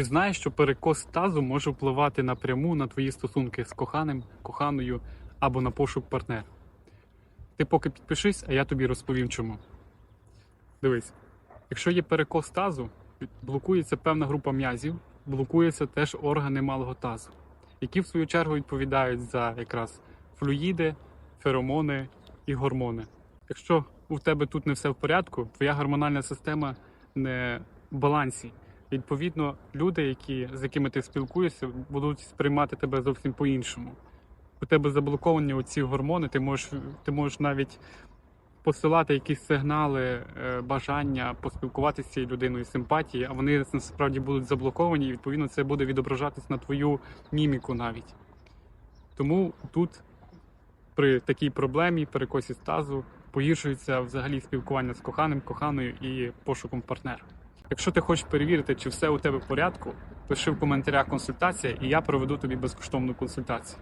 Ти знаєш, що перекос тазу може впливати напряму на твої стосунки з коханим, коханою або на пошук партнера. Ти поки підпишись, а я тобі розповім чому. Дивись, якщо є перекос тазу, блокується певна група м'язів, блокуються теж органи малого тазу, які в свою чергу відповідають за якраз флюїди, феромони і гормони. Якщо у тебе тут не все в порядку, твоя гормональна система не в балансі. Відповідно, люди, які, з якими ти спілкуєшся, будуть сприймати тебе зовсім по-іншому. У тебе заблоковані оці гормони, ти можеш, ти можеш навіть посилати якісь сигнали, е, бажання поспілкуватися з цією людиною, симпатії, а вони насправді будуть заблоковані, і відповідно це буде відображатись на твою міміку навіть. Тому тут при такій проблемі, перекосі стазу, погіршується взагалі спілкування з коханим, коханою і пошуком партнера. Якщо ти хочеш перевірити, чи все у тебе в порядку, пиши в коментарях консультація, і я проведу тобі безкоштовну консультацію.